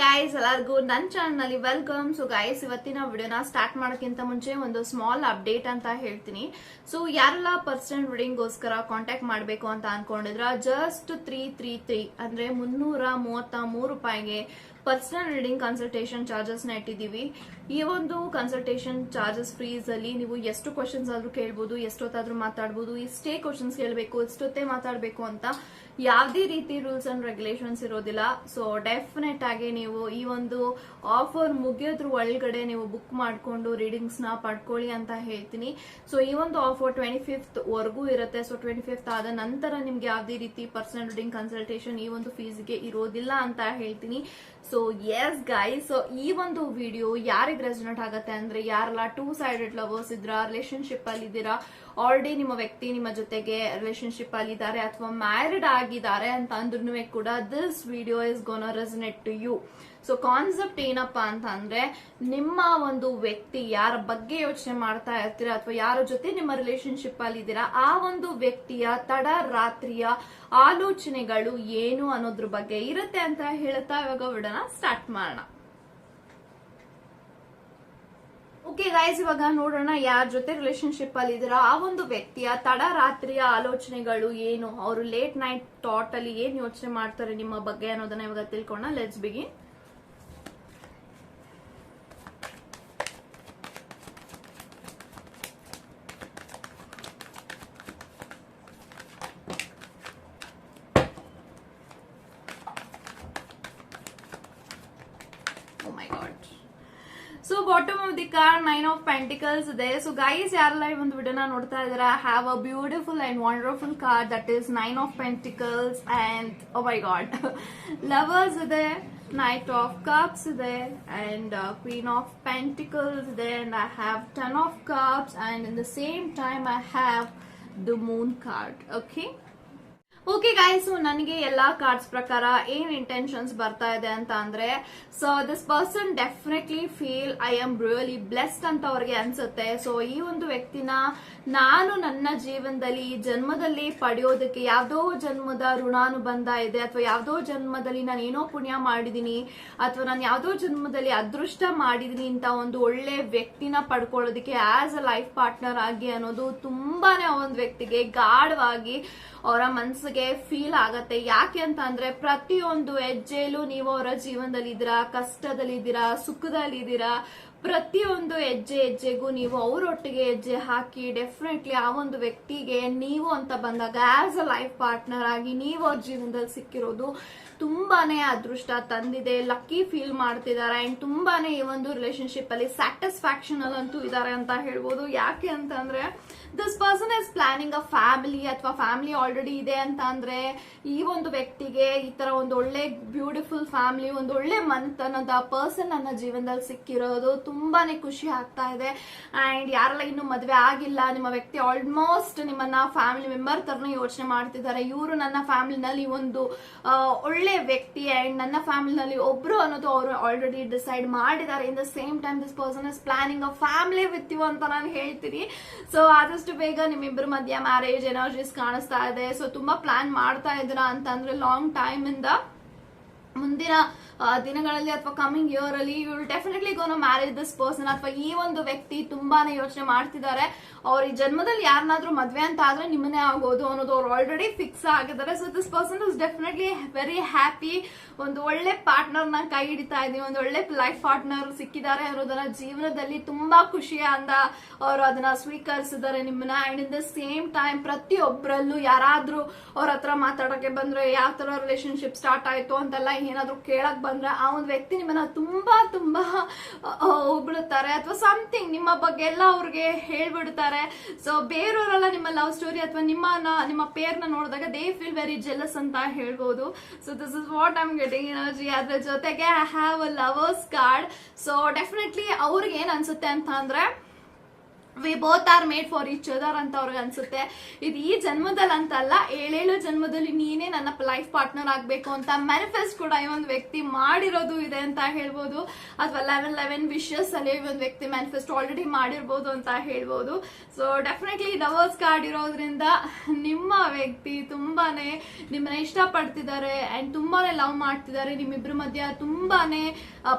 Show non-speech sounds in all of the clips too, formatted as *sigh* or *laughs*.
Guys ಎಲ್ಲರಿಗೂ ನನ್ನ channel welcome so guys ಇವತ್ತಿನ ವಿಡಿಯೋನ ಸ್ಟಾರ್ಟ್ ಮಾಡೋಕ್ಕಿಂತ ಮುಂಚೆ ಒಂದು ಸ್ಮಾಲ್ ಅಪ್ಡೇಟ್ ಅಂತ ಹೇಳ್ತೀನಿ. ಸೊ ಯಾರೆಲ್ಲ ಪರ್ಸನಲ್ ರೀಡಿಂಗ್ಗೋಸ್ಕರ ಕಾಂಟ್ಯಾಕ್ಟ್ ಮಾಡಬೇಕು ಅಂತ ಅನ್ಕೊಂಡಿದ್ರ ಜಸ್ಟ್ ತ್ರೀ ತ್ರೀ ತ್ರೀ ಅಂದ್ರೆ ಮುನ್ನೂರ ಮೂವತ್ತ ಮೂರು ರೂಪಾಯಿಗೆ ಪರ್ಸನಲ್ ರೀಡಿಂಗ್ ಕನ್ಸಲ್ಟೇಷನ್ ಚಾರ್ಜಸ್ನ ಇಟ್ಟಿದ್ದೀವಿ. ಈ ಒಂದು ಕನ್ಸಲ್ಟೇಷನ್ ಚಾರ್ಜಸ್ ಫ್ರೀಸ್ ಅಲ್ಲಿ ನೀವು ಎಷ್ಟು ಕ್ವಶನ್ಸ್ ಆದ್ರೂ ಕೇಳ್ಬೋದು, ಎಷ್ಟೊತ್ತಾದ್ರೂ ಮಾತಾಡ್ಬೋದು ಎಷ್ಟೇ ಕ್ವಶನ್ಸ್ ಕೇಳಬೇಕು ಎಷ್ಟೊತ್ತೇ ಮಾತಾಡಬೇಕು ಅಂತ ಯಾವುದೇ ರೀತಿ ರೂಲ್ಸ್ ಅಂಡ್ ರೆಗ್ಯುಲೇಷನ್ಸ್ ಇರೋದಿಲ್ಲ. ಸೊ ಡೆಫಿನೆಟ್ ಆಗಿ ನೀವು ಈ ಒಂದು ಆಫರ್ ಮುಗಿಯೋದ್ರ ಒಳಗಡೆ ನೀವು ಬುಕ್ ಮಾಡಿಕೊಂಡು ರೀಡಿಂಗ್ಸ್ನ ಪಡ್ಕೊಳ್ಳಿ ಅಂತ ಹೇಳ್ತೀನಿ. ಸೊ ಈ ಒಂದು ಆಫರ್ ಟ್ವೆಂಟಿ ಫಿಫ್ತ್ ವರ್ಗೂ ಇರುತ್ತೆ. ಸೊ ಟ್ವೆಂಟಿ ಫಿಫ್ತ್ ಆದ ನಂತರ ನಿಮ್ಗೆ ಯಾವುದೇ ರೀತಿ ಪರ್ಸನಲ್ ರೀಡಿಂಗ್ ಕನ್ಸಲ್ಟೇಷನ್ ಈ ಒಂದು ಫೀಸ್ಗೆ ಇರೋದಿಲ್ಲ ಅಂತ ಹೇಳ್ತೀನಿ. ಸೊ ಎಸ್ ಗೈಸ್ ಸೊ ಈ ಒಂದು ವಿಡಿಯೋ ಯಾರಿಗೆ ರೆಸನೇಟ್ ಆಗುತ್ತೆ ಅಂದ್ರೆ ಯಾರೆಲ್ಲ ಟೂ ಸೈಡೆಡ್ ಲವರ್ಸ್ ಇದ್ರ ರಿಲೇಶನ್ಶಿಪ್ ಅಲ್ಲಿ ಇದ್ದೀರಾ ಆಲ್ರೆಡಿ ನಿಮ್ಮ ವ್ಯಕ್ತಿ ನಿಮ್ಮ ಜೊತೆಗೆ ರಿಲೇಶನ್ಶಿಪ್ ಅಲ್ಲಿ ಇದ್ದಾರೆ ಅಥವಾ ಮ್ಯಾರಿಡ್ ಆಗಿದ್ದಾರೆ ಅಂತ ಅಂದ್ರೂ ಕೂಡ this video is gonna resonate to you so concept ಏನಪ್ಪಾ ಅಂತ ಅಂದ್ರೆ ನಿಮ್ಮ ಒಂದು ವ್ಯಕ್ತಿ ಯಾರ ಬಗ್ಗೆ ಯೋಚನೆ ಮಾಡ್ತಾ ಇರ್ತೀರಾ ಅಥವಾ ಯಾರ ಜೊತೆ ನಿಮ್ಮ ರಿಲೇಶನ್ಶಿಪ್ ಅಲ್ಲಿ ಇದ್ದೀರಾ, ಆ ಒಂದು ವ್ಯಕ್ತಿಯ ತಡ ರಾತ್ರಿಯ ಆಲೋಚನೆಗಳು ಏನು ಅನ್ನೋದ್ರ ಬಗ್ಗೆ ಇರುತ್ತೆ ಅಂತ ಹೇಳ್ತಾ ಇವಾಗ ಬಿಡೋಣ ಸ್ಟಾರ್ಟ್ ಮಾಡೋಣ. ಓಕೆ ಗೈಸ್ ಇವಾಗ ನೋಡೋಣ ಯಾರ ಜೊತೆ ರಿಲೇಶನ್ಶಿಪ್ ಅಲ್ಲಿ ಇದ್ರ ಆ ಒಂದು ವ್ಯಕ್ತಿಯ ತಡ ರಾತ್ರಿಯ ಆಲೋಚನೆಗಳು ಏನು? ಅವರು ಲೇಟ್ ನೈಟ್ ಥಾಟ್ ಅಲ್ಲಿ ಏನ್ ಯೋಚನೆ ಮಾಡ್ತಾರೆ ನಿಮ್ಮ ಬಗ್ಗೆ ಅನ್ನೋದನ್ನ ಇವಾಗ ತಿಳ್ಕೊಣ let's begin oh my god so bottom of the card nine of pentacles ಇದೆ ಸೊ ಗೈಸ್ ಯಾರೆಲ್ಲ ಈ ಒಂದು ವಿಡಿಯೋನ ನೋಡ್ತಾ ಇದಾರೆ have a beautiful and wonderful card that is nine of pentacles and oh my god lovers ಇದೆ knight of cups ಇದೆ and queen of pentacles ಇದೆ and I have ten of cups and in the same time I have the moon card okay okay guys ನನಗೆ ಎಲ್ಲಾ cards ಪ್ರಕಾರ ಏನ್ intentions ಬರ್ತಾ ಇದೆ ಅಂತ ಅಂದ್ರೆ so this person definitely feel I am really blessed ಅಂತ ಅವ್ರಿಗೆ ಅನ್ಸುತ್ತೆ. ಸೊ ಈ ಒಂದು ವ್ಯಕ್ತಿನ ನಾನು ನನ್ನ ಜೀವನದಲ್ಲಿ, ಈ ಜನ್ಮದಲ್ಲಿ ಪಡೆಯೋದಕ್ಕೆ ಯಾವ್ದೋ ಜನ್ಮದ ಋಣಾನುಬಂಧ ಇದೆ, ಅಥವಾ ಯಾವ್ದೋ ಜನ್ಮದಲ್ಲಿ ನಾನು ಏನೋ ಪುಣ್ಯ ಮಾಡಿದೀನಿ, ಅಥವಾ ನಾನು ಯಾವ್ದೋ ಜನ್ಮದಲ್ಲಿ ಅದೃಷ್ಟ ಮಾಡಿದೀನಿ ಅಂತ ಒಂದು ಒಳ್ಳೆ ವ್ಯಕ್ತಿನ ಪಡ್ಕೊಳ್ಳೋದಕ್ಕೆ ಆಸ್ ಅ ಲೈಫ್ ಪಾರ್ಟ್ನರ್ ಆಗಿ ಅನ್ನೋದು ತುಂಬಾನೇ ಒಂದು ವ್ಯಕ್ತಿಗೆ ಗಾಢವಾಗಿ ಅವರ ಮನಸ್ಸಿಗೆ ಫೀಲ್ ಆಗತ್ತೆ. ಯಾಕೆ ಅಂತ ಅಂದ್ರೆ ಪ್ರತಿಯೊಂದು ಹೆಜ್ಜೆಲು ನೀವು ಅವರ ಜೀವನದಲ್ಲಿ ಇದ್ದೀರಾ ಕಷ್ಟದಲ್ಲಿ ಇದ್ದೀರಾ ಸುಖದಲ್ಲಿ ಇದ್ದೀರಾ ಪ್ರತಿಯೊಂದು ಹೆಜ್ಜೆ ಹೆಜ್ಜೆಗೂ ನೀವು ಅವರೊಟ್ಟಿಗೆ ಹೆಜ್ಜೆ ಹಾಕಿ ಡೆಫಿನೆಟ್ಲಿ ಆ ಒಂದು ವ್ಯಕ್ತಿಗೆ ನೀವು ಅಂತ ಬಂದಾಗ ಆಸ್ ಅ ಲೈಫ್ ಪಾರ್ಟ್ನರ್ ಆಗಿ ನೀವು ಅವ್ರ ಜೀವನದಲ್ಲಿ ಸಿಕ್ಕಿರೋದು ತುಂಬಾನೇ ಅದೃಷ್ಟ ತಂದಿದೆ. ಲಕ್ಕಿ ಫೀಲ್ ಮಾಡ್ತಿದ್ದಾರೆ. ಅಂಡ್ ತುಂಬಾನೇ ಈ ಒಂದು ರಿಲೇಶನ್ಶಿಪ್ ಅಲ್ಲಿ ಸ್ಯಾಟಿಸ್ಫ್ಯಾಕ್ಷನ್ ಅಲ್ಲಂತೂ ಇದ್ದಾರೆ ಅಂತ ಹೇಳ್ಬೋದು. ಯಾಕೆ ಅಂತಂದ್ರೆ this person is planning a family ಅಥವಾ ಫ್ಯಾಮಿಲಿ ಆಲ್ರೆಡಿ ಇದೆ ಅಂತ ಅಂದ್ರೆ ಈ ಒಂದು ವ್ಯಕ್ತಿಗೆ ಈ ತರ ಒಂದು ಒಳ್ಳೆ ಬ್ಯೂಟಿಫುಲ್ ಫ್ಯಾಮಿಲಿ ಒಂದು ಒಳ್ಳೆ ಮನೆತನದ ಪರ್ಸನ್ ನನ್ನ ಜೀವನದಲ್ಲಿ ಸಿಕ್ಕಿರೋದು ತುಂಬಾನೇ ಖುಷಿ ಆಗ್ತಾ ಇದೆ. ಅಂಡ್ ಯಾರೆಲ್ಲ ಇನ್ನು ಮದುವೆ ಆಗಿಲ್ಲ ನಿಮ್ಮ ವ್ಯಕ್ತಿ ಆಲ್ಮೋಸ್ಟ್ ನಿಮ್ಮನ್ನ ಫ್ಯಾಮಿಲಿ ಮೆಂಬರ್ ತರನ ಯೋಚನೆ ಮಾಡ್ತಿದ್ದಾರೆ. ಇವರು ನನ್ನ ಫ್ಯಾಮಿಲಿನಲ್ಲಿ ಒಂದು ಆ, ಒಳ್ಳೆ ವ್ಯಕ್ತಿ ಅಂಡ್ ನನ್ನ ಫ್ಯಾಮಿಲಿನಲ್ಲಿ ಒಬ್ರು ಅನ್ನೋದು ಅವರು ಆಲ್ರೆಡಿ ಡಿಸೈಡ್ ಮಾಡಿದ್ದಾರೆ. In the same time this person is planning a family with you ಅಂತ ನಾನು ಹೇಳ್ತೀನಿ. ಸೊ ಆದಷ್ಟು ಬೇಗ ನಿಮ್ಮಿಬ್ಬರ ಮಧ್ಯ ಮ್ಯಾರೇಜ್ ಎನರ್ಜೀಸ್ ಕಾಣಿಸ್ತಾ ಇದೆ. ಸೊ ತುಂಬಾ ಪ್ಲಾನ್ ಮಾಡ್ತಾ ಇದ್ದೀರಾ ಅಂತಂದ್ರೆ ಲಾಂಗ್ ಟೈಮ್ ಇಂದ ಮುಂದಿನ ದಿನಗಳಲ್ಲಿ ಅಥವಾ ಕಮಿಂಗ್ ಇಯರ್ ಅಲ್ಲಿ you will definitely gonna marriage this person ಅಥವಾ ಈ ಒಂದು ವ್ಯಕ್ತಿ ತುಂಬಾನೇ ಯೋಚನೆ ಮಾಡ್ತಿದ್ದಾರೆ. ಅವ್ರ ಈ ಜನ್ಮದಲ್ಲಿ ಯಾರನ್ನಾದ್ರೂ ಮದ್ವೆ ಅಂತ ಆದ್ರೆ ನಿಮ್ಮನ್ನೇ ಆಗೋದು ಅನ್ನೋದು ಅವ್ರು ಆಲ್ರೆಡಿ ಫಿಕ್ಸ್ ಆಗಿದ್ದಾರೆ. So this person is definitely very happy ಒಂದು ಒಳ್ಳೆ ಪಾರ್ಟ್ನರ್ನ ಕೈ ಹಿಡಿತಾ ಇದೀವಿ ಒಂದು ಒಳ್ಳೆ ಲೈಫ್ ಪಾರ್ಟ್ನರ್ ಸಿಕ್ಕಿದ್ದಾರೆ ಅನ್ನೋದನ್ನ ಜೀವನದಲ್ಲಿ ತುಂಬಾ ಖುಷಿಯಿಂದ ಅವರು ಅದನ್ನ ಸ್ವೀಕರಿಸಿದ್ದಾರೆ ನಿಮ್ಮನ್ನ. And in the same time ಪ್ರತಿಯೊಬ್ಬರಲ್ಲೂ ಯಾರಾದ್ರೂ ಅವ್ರ ಹತ್ರ ಮಾತಾಡೋಕೆ ಬಂದ್ರೆ ಯಾವ ತರ ರಿಲೇಶನ್ಶಿಪ್ ಸ್ಟಾರ್ಟ್ ಆಯ್ತು ಅಂತೆಲ್ಲ ಏನಾದ್ರೂ ಕೇಳಕ್ ಬಂದ್ರೆ ಆ ಒಂದು ವ್ಯಕ್ತಿ ನಿಮ್ಮನ್ನ ತುಂಬಾ ತುಂಬಾ ಹೊಗಳುತ್ತಾರೆ ಅಥವಾ ಸಮಥಿಂಗ್ ನಿಮ್ಮ ಬಗ್ಗೆ ಎಲ್ಲ ಅವ್ರಿಗೆ ಹೇಳ್ಬಿಡ್ತಾರೆ. ಸೊ ಬೇರೆಯವರೆಲ್ಲ ನಿಮ್ಮ ಲವ್ ಸ್ಟೋರಿ ಅಥವಾ ನಿಮ್ಮ ನಿಮ್ಮ ಪೇರ್ನ ನೋಡಿದಾಗ ದೇ ಫೀಲ್ ವೆರಿ ಜೆಲಸ್ ಅಂತ ಹೇಳ್ಬೋದು. So this is what I'm getting energy ಅದ್ರ ಜೊತೆಗೆ I have a lovers card so definitely ಅವ್ರಿಗೆ ಏನ್ ಅನ್ಸುತ್ತೆ ಅಂತ ಅಂದ್ರೆ we both are made for each other ಅಂತ ಅವ್ರಿಗೆ ಅನ್ಸುತ್ತೆ. ಇದು ಈ ಜನ್ಮದಲ್ಲಿ ಅಂತಲ್ಲ, ಏಳೇಳು ಜನ್ಮದಲ್ಲಿ ನೀನೇ ನನ್ನ ಲೈಫ್ ಪಾರ್ಟ್ನರ್ ಆಗಬೇಕು ಅಂತ ಮ್ಯಾನಿಫೆಸ್ಟ್ ಕೂಡ ಈ ಒಂದು ವ್ಯಕ್ತಿ ಮಾಡಿರೋದು ಇದೆ ಅಂತ ಹೇಳ್ಬೋದು. ಅಥವಾ ಲೆವೆನ್ ಲೆವೆನ್ ವಿಶಸ್ ಅಲ್ಲಿ ಈ ಒಂದು ವ್ಯಕ್ತಿ ಮ್ಯಾನಿಫೆಸ್ಟ್ ಆಲ್ರೆಡಿ ಮಾಡಿರ್ಬೋದು ಅಂತ ಹೇಳ್ಬೋದು. ಸೊ ಡೆಫಿನೆಟ್ಲಿ ಲವರ್ಸ್ ಕಾರ್ಡ್ ಇರೋದ್ರಿಂದ ನಿಮ್ಮ ವ್ಯಕ್ತಿ ತುಂಬಾನೇ ನಿಮ್ಮನ್ನ ಇಷ್ಟಪಡ್ತಿದ್ದಾರೆ ಅಂಡ್ ತುಂಬಾನೇ ಲವ್ ಮಾಡ್ತಿದ್ದಾರೆ. ನಿಮ್ಮಿಬ್ರ ಮಧ್ಯ ತುಂಬಾನೇ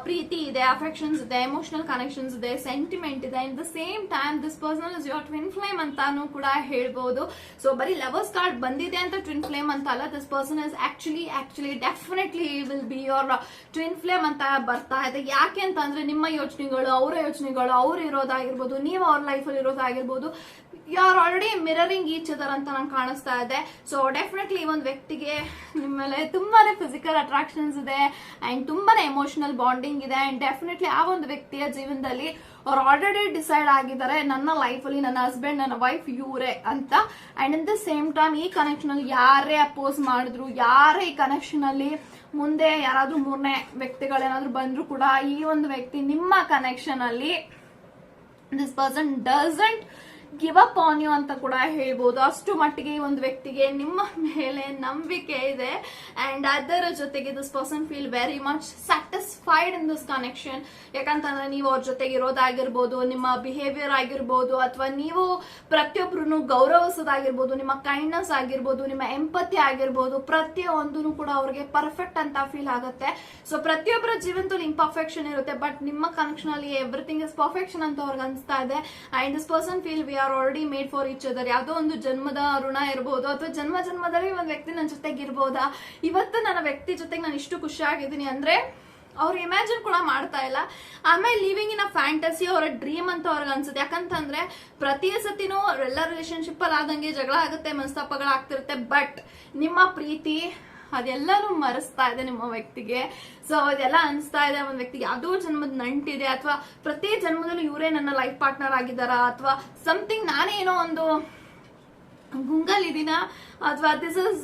ಪ್ರೀತಿ ಇದೆ ಅಫೆಕ್ಷನ್ಸ್ ಇದೆ ಎಮೋಷನಲ್ ಕನೆಕ್ಷನ್ಸ್ ಇದೆ ಸೆಂಟಿಮೆಂಟ್ ಇದೆ. In the same time this person is your twin flame ಅಂತಾನು ಕೂಡ ಹೇಳ್ಬೋದು ಸೊ ಬರೀ ಲವರ್ಸ್ ಕಾರ್ಡ್ ಬಂದಿದೆ ಅಂತ ಟ್ವಿನ್ ಫ್ಲೇಮ್ ಅಂತ ಅಲ್ಲ this person is actually actually definitely will be your twin flame ಅಂತ ಬರ್ತಾ ಇದೆ ಯಾಕೆ ಅಂತಂದ್ರೆ ನಿಮ್ಮ ಯೋಚನೆಗಳು ಅವರ ಯೋಚನೆಗಳು ಅವ್ರು ಇರೋದಾಗಿರ್ಬೋದು ನೀವು ಅವ್ರ ಲೈಫಲ್ಲಿ ಇರೋದಾಗಿರ್ಬೋದು you are already mirroring each other ಅಂತ ನಂಗೆ ಕಾಣಿಸ್ತಾ ಇದೆ ಸೊ ಡೆಫಿನೆಟ್ಲಿ ಈ ಒಂದು ವ್ಯಕ್ತಿಗೆ ನಿಮ್ಮ ಮೇಲೆ ತುಂಬಾನೇ ಫಿಸಿಕಲ್ ಅಟ್ರಾಕ್ಷನ್ಸ್ ಇದೆ ಅಂಡ್ ತುಂಬಾನೇ ಎಮೋಷನಲ್ ಬಾಂಡಿಂಗ್ ಇದೆ ಅಂಡ್ ಡೆಫಿನೆಟ್ಲಿ ಆ ಒಂದು ವ್ಯಕ್ತಿಯ ಜೀವನದಲ್ಲಿ ಅವ್ರು ಆಲ್ರೆಡಿ ಡಿಸೈಡ್ ಆಗಿದ್ದಾರೆ, ನನ್ನ ಲೈಫಲ್ಲಿ ನನ್ನ ಹಸ್ಬೆಂಡ್ ನನ್ನ ವೈಫ್ ಇವರೇ ಅಂತ. And in the same time ಈ ಕನೆಕ್ಷನ್ ಅಲ್ಲಿ ಯಾರೇ ಅಪೋಸ್ ಮಾಡಿದ್ರು, ಯಾರೇ ಈ ಕನೆಕ್ಷನ್ ಅಲ್ಲಿ ಮುಂದೆ ಯಾರಾದ್ರೂ ಮೂರನೇ ವ್ಯಕ್ತಿಗಳೇನಾದ್ರೂ ಬಂದ್ರು ಕೂಡ, ಈ ಒಂದು ವ್ಯಕ್ತಿ ನಿಮ್ಮ ಕನೆಕ್ಷನ್ ಅಲ್ಲಿ this person doesn't give up on you ಅಂತ ಕೂಡ ಹೇಳ್ಬೋದು. ಅಷ್ಟು ಮಟ್ಟಿಗೆ ಈ ಒಂದು ವ್ಯಕ್ತಿಗೆ ನಿಮ್ಮ ಮೇಲೆ ನಂಬಿಕೆ ಇದೆ. ಅಂಡ್ ಅದರ ಜೊತೆಗೆ this person feel very much satisfied in this connection ಯಾಕಂತಂದ್ರೆ ನೀವು ಅವ್ರ ಜೊತೆಗೆ ಇರೋದಾಗಿರ್ಬೋದು, ನಿಮ್ಮ ಬಿಹೇವಿಯರ್ ಆಗಿರ್ಬೋದು, ಅಥವಾ ನೀವು ಪ್ರತಿಯೊಬ್ಬರನ್ನು ಗೌರವಿಸೋದಾಗಿರ್ಬೋದು, ನಿಮ್ಮ ಕೈಂಡ್ನೆಸ್ ಆಗಿರ್ಬೋದು, ನಿಮ್ಮ ಎಂಪತಿ ಆಗಿರ್ಬೋದು ಪ್ರತಿಯೊಂದೂ ಕೂಡ ಅವ್ರಿಗೆ ಪರ್ಫೆಕ್ಟ್ ಅಂತ ಫೀಲ್ ಆಗುತ್ತೆ. ಸೊ ಪ್ರತಿಯೊಬ್ಬರ ಜೀವನದಲ್ಲಿ ಇಂಪರ್ಫೆಕ್ಷನ್ ಇರುತ್ತೆ ಬಟ್ ನಿಮ್ಮ ಕನೆಕ್ಷನ್ ಅಲ್ಲಿ ಎವ್ರಿಥಿಂಗ್ ಇಸ್ ಪರ್ಫೆಕ್ಷನ್ ಅಂತ ಅವ್ರಿಗೆ ಅನಿಸ್ತಾ ಇದೆ. And this person feel we are already made for each other ಯಾವುದೋ ಒಂದು ಜನ್ಮದ ಋಣ ಇರ್ಬೋದು, ಅಥವಾ ಜನ್ಮ ಜನ್ಮದಲ್ಲಿ ಒಂದು ವ್ಯಕ್ತಿ ನನ್ನ ಜೊತೆಗೆ ಇರ್ಬೋದಾ? ಇವತ್ತು ನನ್ನ ವ್ಯಕ್ತಿ ಜೊತೆಗೆ ನಾನು ಇಷ್ಟು ಖುಷಿಯಾಗಿದ್ದೀನಿ ಅಂದ್ರೆ, ಅವ್ರು ಇಮ್ಯಾಜಿನ್ ಕೂಡ ಮಾಡ್ತಾ ಇಲ್ಲ. ಆಮೇಲೆ ಲಿವಿಂಗ್ ಇನ್ ಅ ಫ್ಯಾಂಟಸಿ ಅವರ ಡ್ರೀಮ್ ಅಂತ ಅವ್ರಿಗೆ ಅನ್ಸುತ್ತೆ. ಯಾಕಂತಂದ್ರೆ, ಪ್ರತಿ ಸತಿನೂ ಎಲ್ಲ ರಿಲೇಶನ್ಶಿಪ್ ಅಲ್ಲಿ ಆದಂಗೆ ಜಗಳ ಆಗುತ್ತೆ ಮನಸ್ತಾಪಗಳಾಗ್ತಿರುತ್ತೆ ಬಟ್ ನಿಮ್ಮ ಪ್ರೀತಿ ಅದೆಲ್ಲನೂ ಮರೆಸ್ತಾ ಇದೆ ನಿಮ್ಮ ವ್ಯಕ್ತಿಗೆ. ಸೊ ಅದೆಲ್ಲ ಅನಿಸ್ತಾ ಇದೆ, ಒಂದು ವ್ಯಕ್ತಿಗೆ ಯಾವುದೋ ಜನ್ಮದ ನಂಟಿದೆ, ಅಥವಾ ಪ್ರತಿ ಜನ್ಮದಲ್ಲೂ ಇವರೇ ನನ್ನ ಲೈಫ್ ಪಾರ್ಟ್ನರ್ ಆಗಿದ್ದಾರಾ, ಅಥವಾ ಸಮಥಿಂಗ್ ನಾನೇನೋ ಒಂದು ಗುಂಗಲ್ ಇದೀನ ಅಥವಾ ದಿಸ್ ಇಸ್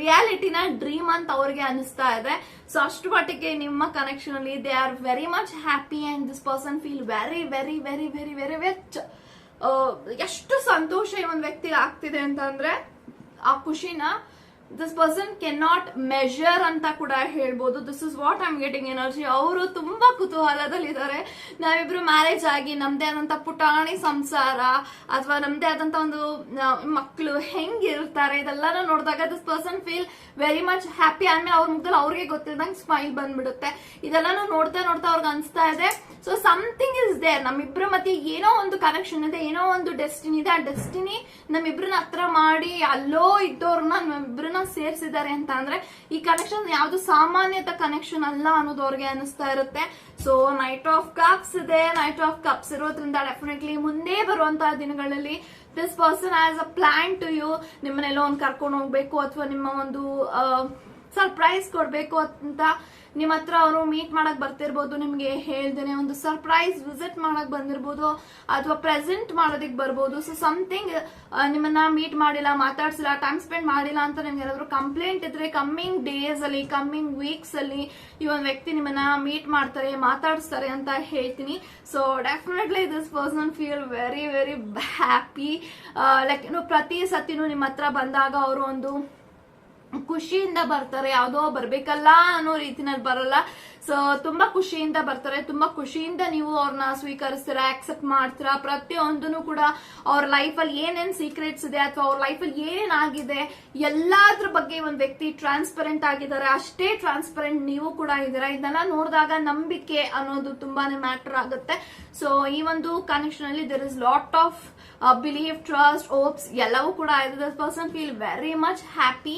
ರಿಯಾಲಿಟಿನ ಡ್ರೀಮ್ ಅಂತ ಅವ್ರಿಗೆ ಅನಿಸ್ತಾ ಇದೆ. ಸೊ ಅಷ್ಟು ಮಟ್ಟಿಗೆ ನಿಮ್ಮ ಕನೆಕ್ಷನ್ ಅಲ್ಲಿ they are very much happy and this person feel very very very very very which ಎಷ್ಟು ಸಂತೋಷ ಈ ಒಂದು ವ್ಯಕ್ತಿಗೆ ಆಗ್ತಿದೆ ಅಂತಂದ್ರೆ ಆ ಖುಷಿನ this person can not measure ಅಂತ ಕೂಡ ಹೇಳ್ಬೋದು. This is what I'm getting energy ಅವರು ತುಂಬಾ ಕುತೂಹಲದಲ್ಲಿದ್ದಾರೆ. ನಾವಿಬ್ರು ಮ್ಯಾರೇಜ್ ಆಗಿ ನಮ್ದೇ ಆದಂತ ಪುಟಾಣಿ ಸಂಸಾರ ಅಥವಾ ನಮ್ದೇ ಆದಂತ ಒಂದು ಮಕ್ಕಳು ಹೆಂಗಿರ್ತಾರೆ ಇದೆಲ್ಲನ ನೋಡಿದಾಗ this person feel very much happy ಆದ್ಮೇಲೆ ಅವ್ರ ಮುಖದಲ್ಲಿ ಅವ್ರಿಗೆ ಗೊತ್ತಿಲ್ದಂಗೆ ಸ್ಮೈಲ್ ಬಂದ್ಬಿಡುತ್ತೆ. ಇದೆಲ್ಲಾನು ನೋಡ್ತಾ ನೋಡ್ತಾ ಅವ್ರಿಗೆ ಅನಿಸ್ತಾ ಇದೆ. ಸೊ ಸಮಥಿಂಗ್ ಇಸ್ ದೇರ್ ನಮ್ಮಿಬ್ರ ಮಧ್ಯೆ ಏನೋ ಒಂದು ಕನೆಕ್ಷನ್ ಇದೆ, ಏನೋ ಒಂದು ಡೆಸ್ಟಿನಿ ಇದೆ. ಆ ಡೆಸ್ಟಿನಿ ನಮ್ಮಿಬ್ರನ್ನ ಹತ್ರ ಮಾಡಿ, ಅಲ್ಲೋ ಇದ್ದವ್ರನ್ನ ನಮ್ಮಿಬ್ರನ್ನ ಸೇರಿಸಿದ್ದಾರೆ ಅಂತ ಅಂದ್ರೆ ಈ ಕನೆಕ್ಷನ್ ಯಾವುದು ಸಾಮಾನ್ಯತ ಕನೆಕ್ಷನ್ ಅಲ್ಲ ಅನ್ನೋದು ಅವ್ರಿಗೆ ಅನಿಸ್ತಾ ಇರುತ್ತೆ. ಸೊ ನೈಟ್ ಆಫ್ ಕಪ್ಸ್ ಇದೆ. ನೈಟ್ ಆಫ್ ಕಪ್ಸ್ ಇರೋದ್ರಿಂದ ಡೆಫಿನೆಟ್ಲಿ ಮುಂದೆ ಬರುವಂತಹ ದಿನಗಳಲ್ಲಿ this person has a plan to you ನಿಮ್ಮನ್ನೆಲ್ಲೋ ಒಂದು ಕರ್ಕೊಂಡು ಹೋಗ್ಬೇಕು ಅಥವಾ ನಿಮ್ಮ ಒಂದು ಸರ್ಪ್ರೈಸ್ ಕೊಡ್ಬೇಕು ಅಂತ ನಿಮ್ಮ ಹತ್ರ ಅವರು ಮೀಟ್ ಮಾಡಕ್ ಬರ್ತಿರ್ಬೋದು, ನಿಮ್ಗೆ ಹೇಳ್ದೇನೆ ಒಂದು ಸರ್ಪ್ರೈಸ್ ವಿಸಿಟ್ ಮಾಡಕ್ ಬಂದಿರ್ಬೋದು, ಅಥವಾ ಪ್ರೆಸೆಂಟ್ ಮಾಡೋದಕ್ಕೆ ಬರ್ಬೋದು. ಸೊ ಸಮಥಿಂಗ್ ನಿಮ್ಮನ್ನ ಮೀಟ್ ಮಾಡಿಲ್ಲ, ಮಾತಾಡ್ಸಿಲ್ಲ ಟೈಮ್ ಸ್ಪೆಂಡ್ ಮಾಡಿಲ್ಲ ಅಂತ ನಿಮ್ಗೆ ಏನಾದ್ರು ಕಂಪ್ಲೇಂಟ್ ಇದ್ರೆ ಕಮ್ಮಿಂಗ್ ಡೇಸ್ ಅಲ್ಲಿ ಕಮ್ಮಿಂಗ್ ವೀಕ್ಸ್ ಅಲ್ಲಿ ಈ ಒಂದು ವ್ಯಕ್ತಿ ನಿಮ್ಮನ್ನ ಮೀಟ್ ಮಾಡ್ತಾರೆ, ಮಾತಾಡಿಸ್ತಾರೆ ಅಂತ ಹೇಳ್ತೀನಿ. So definitely this person feel very very happy like ಪ್ರತಿ ಸತಿನೂ ನಿಮ್ಮ ಹತ್ರ ಬಂದಾಗ ಅವರು ಒಂದು ಖುಷಿಯಿಂದ ಬರ್ತಾರೆ, ಯಾವುದೋ ಬರ್ಬೇಕಲ್ಲ ಅನ್ನೋ ರೀತಿನಲ್ಲಿ ಬರಲ್ಲ. ಸೊ ತುಂಬಾ ಖುಷಿಯಿಂದ ಬರ್ತಾರೆ, ತುಂಬಾ ಖುಷಿಯಿಂದ ನೀವು ಅವ್ರನ್ನ ಸ್ವೀಕರಿಸ್ತೀರಾ ಆಕ್ಸೆಪ್ಟ್ ಮಾಡ್ತೀರಾ. ಪ್ರತಿಯೊಂದನ್ನು ಕೂಡ ಅವ್ರ ಲೈಫಲ್ಲಿ ಏನೇನ್ ಸೀಕ್ರೆಟ್ಸ್ ಇದೆ ಅಥವಾ ಅವ್ರ ಲೈಫಲ್ಲಿ ಏನೇನ್ ಆಗಿದೆ ಎಲ್ಲಾದ್ರ ಬಗ್ಗೆ ಒಂದು ವ್ಯಕ್ತಿ ಟ್ರಾನ್ಸ್ಪರೆಂಟ್ ಆಗಿದ್ದಾರೆ, ಅಷ್ಟೇ ಟ್ರಾನ್ಸ್ಪರೆಂಟ್ ನೀವು ಕೂಡ ಇದ್ದೀರಾ. ಇದನ್ನ ನೋಡಿದಾಗ ನಂಬಿಕೆ ಅನ್ನೋದು ತುಂಬಾನೇ ಮ್ಯಾಟರ್ ಆಗುತ್ತೆ. ಸೊ ಈ ಒಂದು ಕನೆಕ್ಷನ್ ಅಲ್ಲಿ there is lot of believe trust hopes ಎಲ್ಲವೂ ಕೂಡ ಇದೆ. Person feel very much happy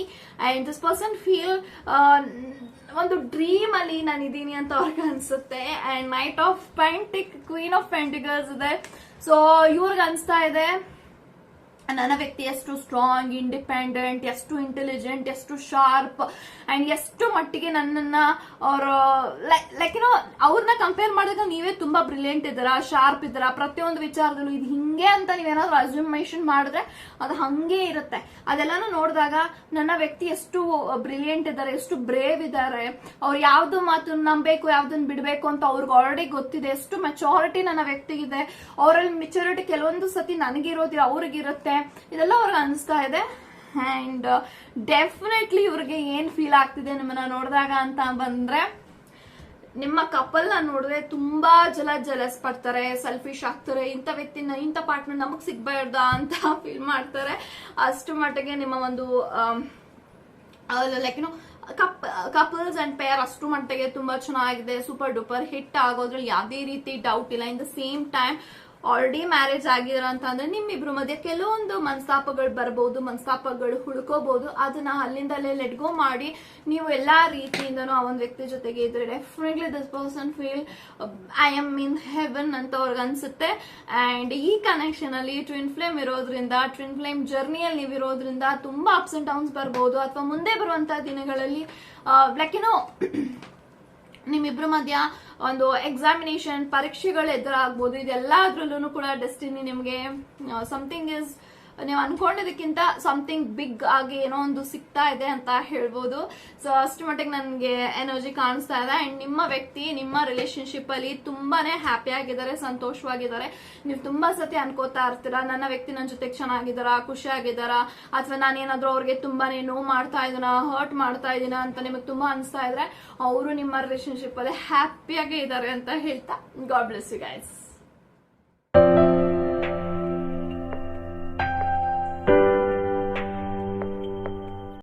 and this person feel ಒಂದು ಡ್ರೀಮ್ ಅಲ್ಲಿ ನಾನು ಇದ್ದೀನಿ ಅಂತ ಅವ್ರಿಗೆ ಅನ್ಸುತ್ತೆ. And knight of pentacles queen of pentacles ಇದೆ. ಸೊ ಇವ್ರಿಗೆ ಅನಿಸ್ತಾ ಇದೆ. ನನ್ನ ವ್ಯಕ್ತಿ ಎಷ್ಟು ಸ್ಟ್ರಾಂಗ್ ಇಂಡಿಪೆಂಡೆಂಟ್ ಎಷ್ಟು ಇಂಟೆಲಿಜೆಂಟ್ ಎಷ್ಟು ಶಾರ್ಪ್ ಅಂಡ್ ಎಷ್ಟು ಮಟ್ಟಿಗೆ ನನ್ನನ್ನ ಅವರು ಲೈಕ್ ಏನೋ ಅವ್ರನ್ನ ಕಂಪೇರ್ ಮಾಡಿದಾಗ ನೀವೇ ತುಂಬಾ ಬ್ರಿಲಿಯಂಟ್ ಇದ್ದೀರಾ ಶಾರ್ಪ್ ಇದ್ದೀರಾ, ಪ್ರತಿಯೊಂದು ವಿಚಾರದಲ್ಲೂ ಇದು ಹಿಂಗೆ ಅಂತ ನೀವೇನಾದ್ರೂ ಅಸ್ಯೂಮೇಷನ್ ಮಾಡಿದ್ರೆ ಅದು ಹಂಗೆ ಇರುತ್ತೆ. ಅದೆಲ್ಲಾನು ನೋಡಿದಾಗ ನನ್ನ ವ್ಯಕ್ತಿ ಎಷ್ಟು ಬ್ರಿಲಿಯಂಟ್ ಇದ್ದಾರೆ, ಎಷ್ಟು ಬ್ರೇವ್ ಇದ್ದಾರೆ, ಅವ್ರು ಯಾವ್ದು ಮಾತು ನಂಬಬೇಕು, ಯಾವ್ದನ್ನ ಬಿಡಬೇಕು ಅಂತ ಅವ್ರಿಗೆ ಆಲ್ರೆಡಿ ಗೊತ್ತಿದೆ. ಎಷ್ಟು ಮೆಚಾರಿಟಿ ನನ್ನ ವ್ಯಕ್ತಿಗಿದೆ. ಅವರಲ್ಲಿ ಮೆಚುರಿಟಿ ಕೆಲವೊಂದು ಸತಿ ನನಗಿರೋದಿಲ್ಲ ಅವ್ರಿಗಿರುತ್ತೆ. ಇದೆಲ್ಲ ಅವ್ರಿಗೆ ಅನಿಸ್ತಾ ಇದೆ. ಅಂಡ್ ಡೆಫಿನೆಟ್ಲಿ ಇವ್ರಿಗೆ ಏನು ಫೀಲ್ ಆಗ್ತಿದೆ ನಿಮ್ಮನ್ನ ನೋಡಿದಾಗ ಅಂತ ಬಂದ್ರೆ, ನಿಮ್ಮ ಕಪಲ್ನ ನೋಡಿದ್ರೆ ತುಂಬಾ ಜಲ ಜಲಸ್ ಪಡ್ತಾರೆ ಸೆಲ್ಫಿಶ್ ಆಗ್ತಾರೆ. ಇಂಥ ವ್ಯಕ್ತಿ ಇಂಥ ಪಾರ್ಟ್ನರ್ ನಮಗೆ ಸಿಗ್ಬಾರ್ದ ಅಂತ *laughs* ಫೀಲ್ ಮಾಡ್ತಾರೆ. ಅಷ್ಟು ಮಟ್ಟಿಗೆ ನಿಮ್ಮ ಒಂದು ಲೈಕ್ ಏನು ಕಪ್ ಕಪಲ್ಸ್ ಅಂಡ್ ಪೇರ್ ಅಷ್ಟು ಮಟ್ಟಿಗೆ ತುಂಬಾ ಚೆನ್ನಾಗಿದೆ ಸೂಪರ್ ಡೂಪರ್ ಹಿಟ್ ಆಗೋದ್ರಲ್ಲಿ ಯಾವುದೇ ರೀತಿ ಡೌಟ್ ಇಲ್ಲ. In the same time already marriage ಆಗಿದ್ರ ಅಂತ ಅಂದ್ರೆ ನಿಮ್ಮಿಬ್ರು ಮಧ್ಯೆ ಕೆಲವೊಂದು ಮನಸ್ತಾಪಗಳು ಬರಬಹುದು ಮನಸ್ತಾಪಗಳು ಹುಡ್ಕೋಬಹುದು ಅದನ್ನ ಅಲ್ಲಿಂದಲೇ ಲೆಟ್ಗೋ ಮಾಡಿ ನೀವು ಎಲ್ಲಾ ರೀತಿಯಿಂದನೂ ಆ ಒಂದು ವ್ಯಕ್ತಿ ಜೊತೆಗೆ ಇದ್ರೆ definitely this person feel I am in heaven ಅಂತ ಅವ್ರಿಗೆ ಅನ್ಸುತ್ತೆ. ಅಂಡ್ ಈ ಕನೆಕ್ಷನ್ ಅಲ್ಲಿ ಟ್ವಿನ್ ಫ್ಲೇಮ್ ಇರೋದ್ರಿಂದ ಟ್ವಿನ್ ಫ್ಲೇಮ್ ಜರ್ನಿಯಲ್ಲಿ ನೀವು ಇರೋದ್ರಿಂದ ತುಂಬಾ ಅಪ್ಸ್ ಅಂಡ್ ಡೌನ್ಸ್ ಬರಬಹುದು ಅಥವಾ ಮುಂದೆ ಬರುವಂತಹ ದಿನಗಳಲ್ಲಿ ಲೈಕ್ ಏನೋ *clears throat* ನಿಮ್ಮಿಬ್ರ ಮಧ್ಯ ಒಂದು ಎಕ್ಸಾಮಿನೇಷನ್ ಪರೀಕ್ಷೆಗಳು ಎದುರಾಗ್ಬೋದು ಇದೆಲ್ಲದ್ರಲ್ಲೂ ಕೂಡ ಡೆಸ್ಟಿನಿ ನಿಮಗೆ ಸಮಥಿಂಗ್ ಇಸ್ ನೀವು ಅನ್ಕೊಂಡಿದ್ದಕ್ಕಿಂತ ಸಮಥಿಂಗ್ ಬಿಗ್ ಆಗಿ ಏನೋ ಒಂದು ಸಿಗ್ತಾ ಇದೆ ಅಂತ ಹೇಳ್ಬೋದು. ಸೊ ಅಷ್ಟು ಮಟ್ಟಿಗೆ ನನಗೆ ಎನರ್ಜಿ ಕಾಣಿಸ್ತಾ ಇದೆ. ಅಂಡ್ ನಿಮ್ಮ ವ್ಯಕ್ತಿ, ನಿಮ್ಮ ರಿಲೇಶನ್ಶಿಪ್ ಅಲ್ಲಿ ತುಂಬಾನೇ ಹ್ಯಾಪಿ ಆಗಿದ್ದಾರೆ, ಸಂತೋಷವಾಗಿದ್ದಾರೆ. ನೀವು ತುಂಬಾ ಸತಿ ಅನ್ಕೋತಾ ಇರ್ತೀರಾ, ನನ್ನ ವ್ಯಕ್ತಿ ನನ್ನ ಜೊತೆಗೆ ಚೆನ್ನಾಗಿದ್ದಾರಾ, ಖುಷಿಯಾಗಿದ್ದಾರಾ? ಅಥವಾ ನಾನೇನಾದ್ರೂ ಅವ್ರಿಗೆ ತುಂಬಾನೇ ನೋವು ಮಾಡ್ತಾ ಇದೀನ ಹರ್ಟ್ ಮಾಡ್ತಾ ಇದ್ದೀನ ಅಂತ ನಿಮಗೆ ತುಂಬಾ ಅನಿಸ್ತಾ ಇದ್ರೆ, ಅವರು ನಿಮ್ಮ ರಿಲೇಶನ್ಶಿಪ್ ಅಲ್ಲಿ ಹ್ಯಾಪಿಯಾಗೇ ಇದ್ದಾರೆ ಅಂತ ಹೇಳ್ತಾ. God bless you guys